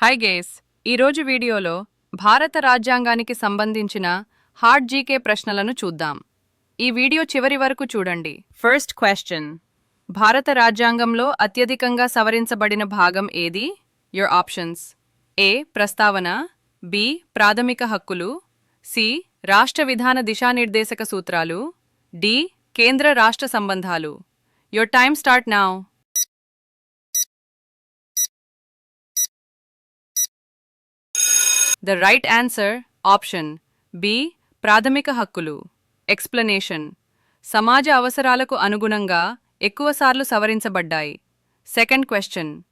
Hi gas ఈరోజు వీడియోలో భారత రాజ్యాంగానికి సంబంధించిన హార్డ్ జీకే ప్రశ్నలను చూద్దాం. ఈ వీడియో చివరి వరకు చూడండి. ఫస్ట్ క్వశ్చన్ భారత రాజ్యాంగంలో అత్యధికంగా సవరించబడిన భాగం ఏది? యువర్ ఆప్షన్స్ ఏ ప్రస్తావన. బి ప్రాథమిక హక్కులు. సి రాష్ట్ర విధాన దిశానిర్దేశక సూత్రాలు. డి కేంద్ర రాష్ట్ర సంబంధాలు. Your time start now the right answer option B ప్రాథమిక హక్కులు. ఎక్స్ప్లనేషన్ సమాజ అవసరాలకు అనుగుణంగా ఎక్కువసార్లు సవరించబడ్డాయి. సెకండ్ క్వశ్చన్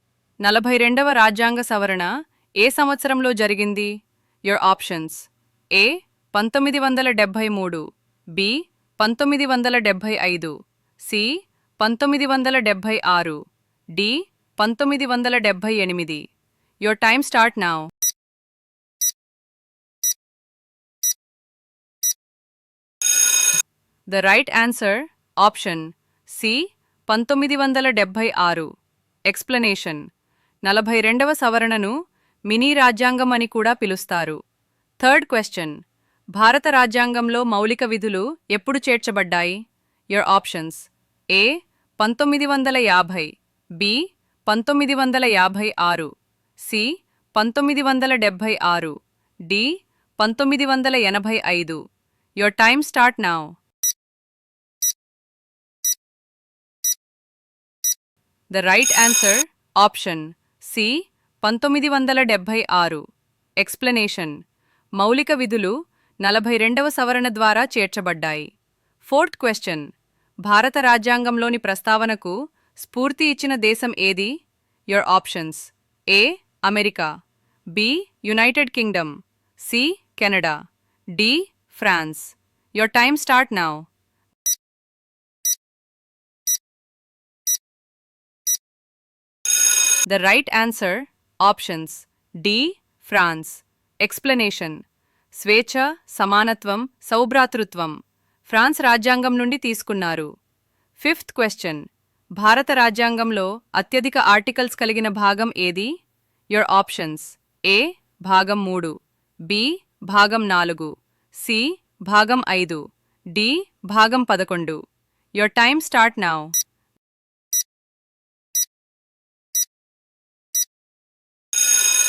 నలభై రెండవ రాజ్యాంగ సవరణ ఏ సంవత్సరంలో జరిగింది? యువర్ ఆప్షన్స్ ఏ పంతొమ్మిది వందల డెబ్భై మూడు. బి పంతొమ్మిది వందల డెబ్భై ఐదు. సి పంతొమ్మిది వందల డెబ్భై ఆరు. డి పంతొమ్మిది వందల డెబ్భై ఎనిమిది. Your time start now the right answer option C పంతొమ్మిది వందల డెబ్భై ఆరు. ఎక్స్ప్లనేషన్. నలభై రెండవ సవరణను మినీ రాజ్యాంగం అని కూడా పిలుస్తారు. Third question. భారత రాజ్యాంగంలో మౌలిక విధులు ఎప్పుడు చేర్చబడ్డాయి? Your options. ఏ పంతొమ్మిది వందల యాభై బి పంతొమ్మిది వందల యాభై ఆరు సి పంతొమ్మిది వందల డెబ్భై ఆరు డి పంతొమ్మిది వందల ఎనభై ఐదు. Your time start now. The right answer option C పంతొమ్మిది వందల డెబ్భై ఆరు. ఎక్స్ప్లనేషన్. మౌలిక విధులు నలభై రెండవ సవరణ ద్వారా చేర్చబడ్డాయి. Fourth question. భారత రాజ్యాంగంలోని ప్రస్తావనకు స్ఫూర్తి ఇచ్చిన దేశం ఏది? Your options. A. America. B. United Kingdom. C. Canada. D. France. Your time start now. The right answer options D France. Explanation స్వేచ్ఛ సమానత్వం సౌభ్రాతృత్వం. ఫ్రాన్స్ రాజ్యాంగం నుండి తీసుకున్నారు. ఫిఫ్త్ క్వశ్చన్ భారత రాజ్యాంగంలో అత్యధిక ఆర్టికల్స్ కలిగిన భాగం ఏది? యువర్ ఆప్షన్స్ ఏ భాగం మూడు బి భాగం నాలుగు సి భాగం ఐదు డి భాగం పదకొండు. Your time start now.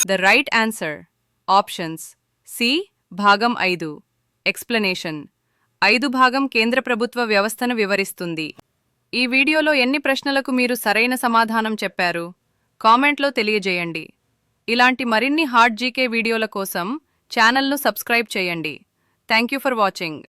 The right answer. Options. C. భాగం ఐదు. ఎక్స్ప్లనేషన్. ఐదు భాగం కేంద్ర ప్రభుత్వ వ్యవస్థను వివరిస్తుంది. ఈ వీడియోలో ఎన్ని ప్రశ్నలకు మీరు సరైన సమాధానం చెప్పారు? కామెంట్లో తెలియజేయండి. ఇలాంటి మరిన్ని హార్డ్ జీకే వీడియోల కోసం ఛానల్ను సబ్స్క్రైబ్ చేయండి. Thank you for watching.